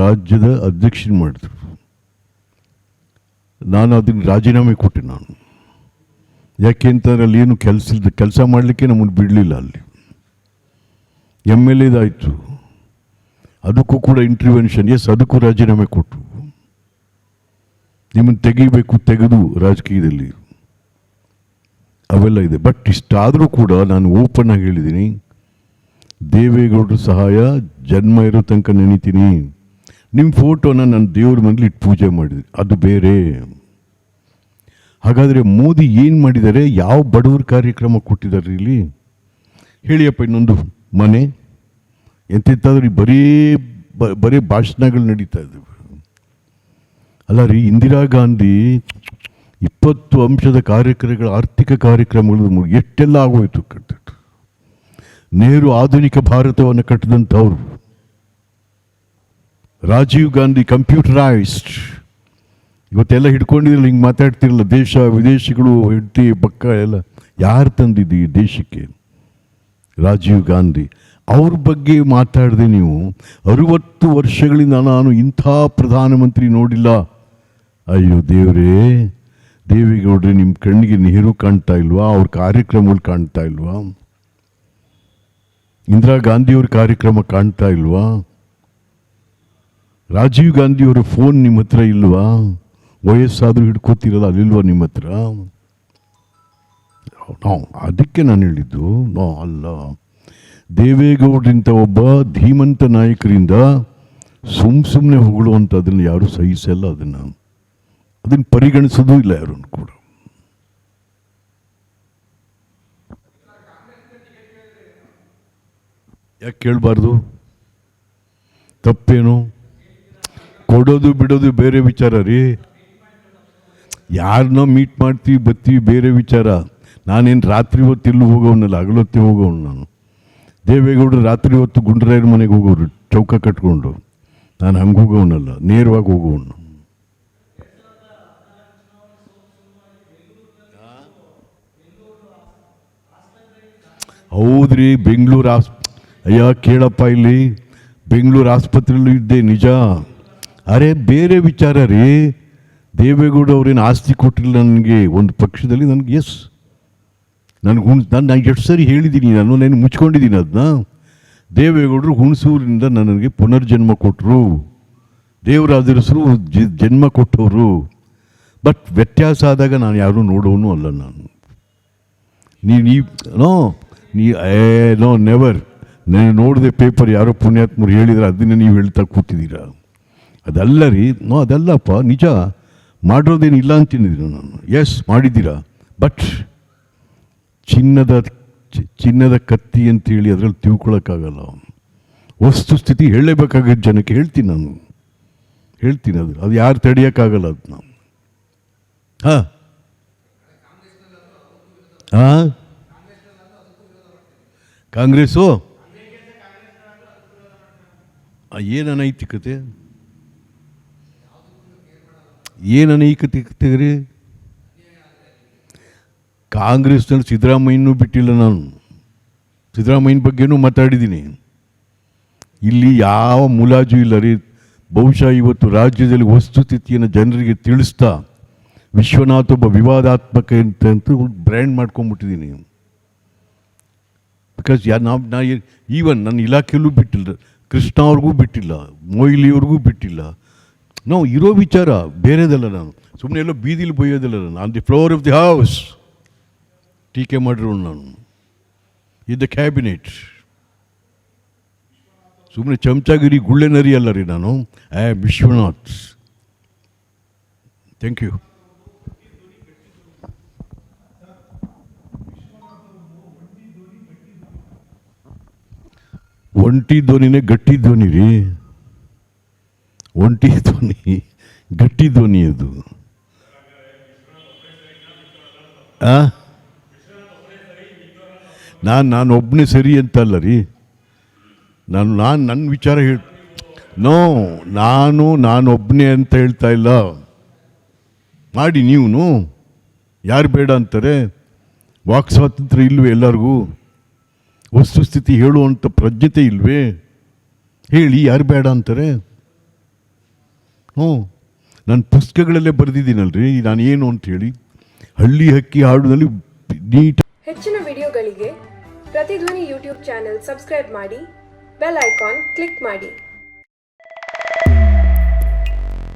ರಾಜ್ಯದ ಅಧ್ಯಕ್ಷನ ಮಾಡಿದ್ರು. ನಾನು ಅದನ್ನು ರಾಜೀನಾಮೆ ಕೊಟ್ಟೆ ನಾನು. ಯಾಕೆ ಅಂತಂದ್ರೆ ಅಲ್ಲಿ ಏನು ಕೆಲಸ ಕೆಲಸ ಮಾಡಲಿಕ್ಕೆ ನಮ್ಮನ್ನು ಬಿಡಲಿಲ್ಲ ಅಲ್ಲಿ. ಎಂ ಎಲ್ ಎದಾಯಿತು ಅದಕ್ಕೂ ಕೂಡ ಇಂಟರ್ವೆನ್ಷನ್ ಎಸ್ ಅದಕ್ಕೂ ರಾಜೀನಾಮೆ ಕೊಟ್ಟರು ನಿಮ್ಮನ್ನು ತೆಗಿಬೇಕು, ತೆಗೆದು ರಾಜಕೀಯದಲ್ಲಿ. ಅವೆಲ್ಲ ಇದೆ. ಬಟ್ ಇಷ್ಟಾದರೂ ಕೂಡ ನಾನು ಓಪನ್ ಆಗಿ ಹೇಳಿದ್ದೀನಿ, ದೇವೇಗೌಡರ ಸಹಾಯ ಜನ್ಮ ಇರೋ ತನಕ ನೆನಿತೀನಿ. ನಿಮ್ಮ ಫೋಟೋನ ನಾನು ದೇವ್ರ ಮನೇಲಿ ಇಟ್ಟು ಪೂಜೆ ಮಾಡಿದ್ರಿ ಅದು ಬೇರೆ. ಹಾಗಾದರೆ ಮೋದಿ ಏನು ಮಾಡಿದ್ದಾರೆ ಯಾವ ಬಡವರ ಕಾರ್ಯಕ್ರಮ ಕೊಟ್ಟಿದ್ದಾರೆ ಇಲ್ಲಿ? ಹೇಳಿಯಪ್ಪ ಇನ್ನೊಂದು ಮನೆ. ಎಂತೆಂತಾದ್ರೂ ಬರೀ ಬರೀ ಭಾಷಣಗಳು ನಡೀತಾ ಇದ್ದಾವೆ ಅಲ್ಲ ರೀ, ಇಂದಿರಾ ಗಾಂಧಿ ಇಪ್ಪತ್ತು ಅಂಶದ ಕಾರ್ಯಕ್ರಮಗಳ, ಆರ್ಥಿಕ ಕಾರ್ಯಕ್ರಮಗಳು ಎಷ್ಟೆಲ್ಲ ಆಗೋಯ್ತು ಕಟ್ಟಿಟ್ಟು ನೆಹರು ಆಧುನಿಕ ಭಾರತವನ್ನು ಕಟ್ಟಿದಂಥವ್ರು. ರಾಜೀವ್ ಗಾಂಧಿ ಕಂಪ್ಯೂಟರೈಸ್ಡ್. ಇವತ್ತೆಲ್ಲ ಹಿಡ್ಕೊಂಡಿದ್ರಲ್ಲ ಹಿಂಗೆ ಮಾತಾಡ್ತಿರಲ್ಲ, ದೇಶ, ವಿದೇಶಿಗಳು, ಹೆಂಡತಿ, ಪಕ್ಕ ಎಲ್ಲ. ಯಾರು ತಂದಿದ್ದು ದೇಶಕ್ಕೆ? ರಾಜೀವ್ ಗಾಂಧಿ. ಅವ್ರ ಬಗ್ಗೆ ಮಾತಾಡಿದೆ ನೀವು. ಅರುವತ್ತು ವರ್ಷಗಳಿಂದ ನಾನು ಇಂಥ ಪ್ರಧಾನಮಂತ್ರಿ ನೋಡಿಲ್ಲ. ಅಯ್ಯೋ ದೇವರೇ. ದೇವೇಗೌಡ್ರೆ ನಿಮ್ಮ ಕಣ್ಣಿಗೆ ನೆಹರು ಕಾಣ್ತಾ ಇಲ್ವಾ? ಅವ್ರ ಕಾರ್ಯಕ್ರಮಗಳು ಕಾಣ್ತಾ ಇಲ್ವಾ? ಇಂದಿರಾ ಗಾಂಧಿಯವ್ರ ಕಾರ್ಯಕ್ರಮ ಕಾಣ್ತಾ ಇಲ್ವಾ? ರಾಜೀವ್ ಗಾಂಧಿಯವರ ಫೋನ್ ನಿಮ್ಮ ಹತ್ರ ಇಲ್ವಾ? ವಯಸ್ಸಾದರೂ ಹಿಡ್ಕೋತಿರಲ್ಲ, ಅಲ್ಲಿಲ್ವಾ ನಿಮ್ಮ ಹತ್ರ? ಅದಕ್ಕೆ ನಾನು ಹೇಳಿದ್ದು, ನೋ, ಅಲ್ಲ. ದೇವೇಗೌಡರಿಂದ ಒಬ್ಬ ಧೀಮಂತ ನಾಯಕರಿಂದ ಸುಮ್ ಸುಮ್ಮನೆ ಹೊಗಳುವಂಥದ್ದನ್ನು ಯಾರೂ ಸಹಿಸಲ್ಲ ಅದನ್ನು. ಅದನ್ನು ಪರಿಗಣಿಸೋದು ಇಲ್ಲ ಯಾರೂ ಕೂಡ. ಯಾಕೆ ಕೇಳಬಾರ್ದು? ತಪ್ಪೇನು? ಕೊಡೋದು ಬಿಡೋದು ಬೇರೆ ವಿಚಾರ ರೀ. ಯಾರನ್ನೋ ಮೀಟ್ ಮಾಡ್ತೀವಿ ಬರ್ತೀವಿ ಬೇರೆ ವಿಚಾರ. ನಾನೇನು ರಾತ್ರಿ ಹೊತ್ತು ಎಲ್ಲೂ ಹೋಗೋವನಲ್ಲ ಹಗಲೊತ್ತಿ ಹೋಗೋನು ನಾನು. ದೇವೇಗೌಡರು ರಾತ್ರಿ ಹೊತ್ತು ಗುಂಡ್ರಾಯರ ಮನೆಗೆ ಹೋಗೋರು, ಚೌಕ ಕಟ್ಕೊಂಡು. ನಾನು ಹಂಗೆ ಹೋಗೋವನಲ್ಲ ನೇರವಾಗಿ ಹೋಗೋವನು ಹೌದ್ರಿ, ಬೆಂಗಳೂರು ಆಸ್, ಅಯ್ಯ ಕೇಳಪ್ಪ ಇಲ್ಲಿ. ಬೆಂಗಳೂರು ಆಸ್ಪತ್ರೆಯಲ್ಲೂ ಇದ್ದೆ, ನಿಜ. ಅರೆ ಬೇರೆ ವಿಚಾರ ರೀ. ದೇವೇಗೌಡ ಅವ್ರೇನು ಆಸ್ತಿ ಕೊಟ್ಟಿಲ್ಲ ನನಗೆ ಒಂದು ಪಕ್ಷದಲ್ಲಿ ನನಗೆ ಎಸ್ ನನಗೆ ಹುಣ್, ನಾನು ನಾನು ಎಷ್ಟು ಸರಿ ಹೇಳಿದ್ದೀನಿ ನಾನು ನಾನು ಮುಚ್ಕೊಂಡಿದ್ದೀನಿ ಅದನ್ನ ದೇವೇಗೌಡರು ಹುಣಸೂರಿನಿಂದ ನನಗೆ ಪುನರ್ಜನ್ಮ ಕೊಟ್ಟರು ದೇವರಾದರಸರು ಜಿ, ಜನ್ಮ ಕೊಟ್ಟವರು. ಬಟ್ ವ್ಯತ್ಯಾಸ ಆದಾಗ ನಾನು ಯಾರೂ ನೋಡೋನು ಅಲ್ಲ ನಾನು. ನೀ ನೀ, ನೋ, ನೀ, ಏ, ನೋ ನೆವರ್ ನಾನು ನೋಡಿದೆ ಪೇಪರ್ ಯಾರೋ ಪುಣ್ಯಾತ್ಮರು ಹೇಳಿದ್ರೆ ಅದನ್ನೇ ನೀವು ಹೇಳ್ತಾ ಕೂತಿದ್ದೀರಾ. ಅದಲ್ಲ ರೀ ನೋ ಅದಲ್ಲಪ್ಪ ನಿಜ. ಮಾಡಿರೋದೇನು ಇಲ್ಲ ಅಂತಿದ್ದೀನಿ ನಾನು. ಎಸ್ ಮಾಡಿದ್ದೀರಾ. ಬಟ್ ಚಿನ್ನದ ಚಿನ್ನದ ಕತ್ತಿ ಅಂತೇಳಿ ಅದರಲ್ಲಿ ತಿಳ್ಕೊಳಕ್ಕಾಗಲ್ಲ ವಸ್ತುಸ್ಥಿತಿ ಹೇಳಲೇಬೇಕಾಗಿದ್ದ ಜನಕ್ಕೆ ಹೇಳ್ತೀನಿ ನಾನು. ಹೇಳ್ತೀನಿ ಅದು ಅದು ಯಾರು ತಡೆಯೋಕ್ಕಾಗಲ್ಲ ಅದು ನಾನು ಹಾಂ. ಹಾಂ. ಕಾಂಗ್ರೆಸ್ಸು? ಆ, ಏನು ಅನೇಕ ಏನು ಅನೈತಿಕತೆ ರೀ ಕಾಂಗ್ರೆಸ್ನಲ್ಲಿ ಸಿದ್ದರಾಮಯ್ಯನೂ ಬಿಟ್ಟಿಲ್ಲ ನಾನು. ಸಿದ್ದರಾಮಯ್ಯನ ಬಗ್ಗೆನೂ ಮಾತಾಡಿದ್ದೀನಿ. ಇಲ್ಲಿ ಯಾವ ಮುಲಾಜು ಇಲ್ಲ ರೀ. ಬಹುಶಃ ಇವತ್ತು ರಾಜ್ಯದಲ್ಲಿ ವಸ್ತುಸ್ಥಿತಿಯನ್ನು ಜನರಿಗೆ ತಿಳಿಸ್ತಾ ವಿಶ್ವನಾಥ್ ಒಬ್ಬ ವಿವಾದಾತ್ಮಕ ಅಂತ ಬ್ರ್ಯಾಂಡ್ ಮಾಡ್ಕೊಂಡ್ಬಿಟ್ಟಿದ್ದೀನಿ ಬಿಕಾಸ್ ಯಾ ನಾವು ನಾ ಈವನ್ ನನ್ನ ಇಲಾಖೆಯಲ್ಲೂ ಬಿಟ್ಟಿಲ್ಲ. ಕೃಷ್ಣ ಅವ್ರಿಗೂ ಬಿಟ್ಟಿಲ್ಲ. ಮೊಯ್ಲಿಯವ್ರಿಗೂ ಬಿಟ್ಟಿಲ್ಲ. ನಾವು ಇರೋ ವಿಚಾರ ಬೇರೆದಲ್ಲ ನಾನು ಸುಮ್ಮನೆ ಎಲ್ಲೋ ಬೀದಿಲಿ ಬೊಯ್ಯೋದಿಲ್ಲ ನಾನು on the floor of the house ಟೀಕೆ ಮಾಡಿರೋನು ನಾನು ಇದ್ದ ಕ್ಯಾಬಿನೆಟ್ ಸುಮ್ಮನೆ ಚಮಚಾಗಿರಿ ಗುಳ್ಳೆ ನರಿ ಅಲ್ಲ ರೀ ನಾನು ಐ ವಿಶ್ವನಾಥ್ ಥ್ಯಾಂಕ್ ಯು ಒಂಟಿ ಧ್ವನಿನೇ ಗಟ್ಟಿ ಧ್ವನಿ ರೀ ಒಂಟಿ ಧ್ವನಿ, ಗಟ್ಟಿ ಧ್ವನಿ ಅದು. ನಾನು ನಾನು ಒಬ್ಬನೇ ಸರಿ ಅಂತಲ್ಲ ರೀ. ನಾನು ನಾನು ನನ್ನ ವಿಚಾರ ಹೇಳ, ನೋ, ನಾನು ನಾನು ಒಬ್ಬನೇ ಅಂತ ಹೇಳ್ತಾ ಇಲ್ಲ. ಮಾಡಿ ನೀವು ಯಾರು ಬೇಡ ಅಂತಾರೆ? ವಾಕ್ ಸ್ವಾತಂತ್ರ್ಯ ಇಲ್ವೇ ಎಲ್ಲರಿಗೂ? ವಸ್ತುಸ್ಥಿತಿ ಹೇಳುವಂಥ ಪ್ರಜ್ಞತೆ ಇಲ್ವೇ? ಹೇಳಿ ಯಾರು ಬೇಡ ಅಂತಾರೆ? ಹ್ಞೂ. ನಾನು ಪುಸ್ತಕಗಳಲ್ಲೇ ಬರೆದಿದ್ದೀನಲ್ರಿ, ನಾನು ಏನು ಅಂತ ಹೇಳಿ ಹಳ್ಳಿ ಹಕ್ಕಿ ಹಾಡುದಲ್ಲಿ ನೀಟ್ ಹೆಚ್ಚಿನ ವಿಡಿಯೋಗಳಿಗೆ ಪ್ರತಿಧ್ವನಿ ಯೂಟ್ಯೂಬ್ ಚಾನೆಲ್ ಸಬ್ಸ್ಕ್ರೈಬ್ ಮಾಡಿ, ಬೆಲ್ ಐಕಾನ್ ಕ್ಲಿಕ್ ಮಾಡಿ.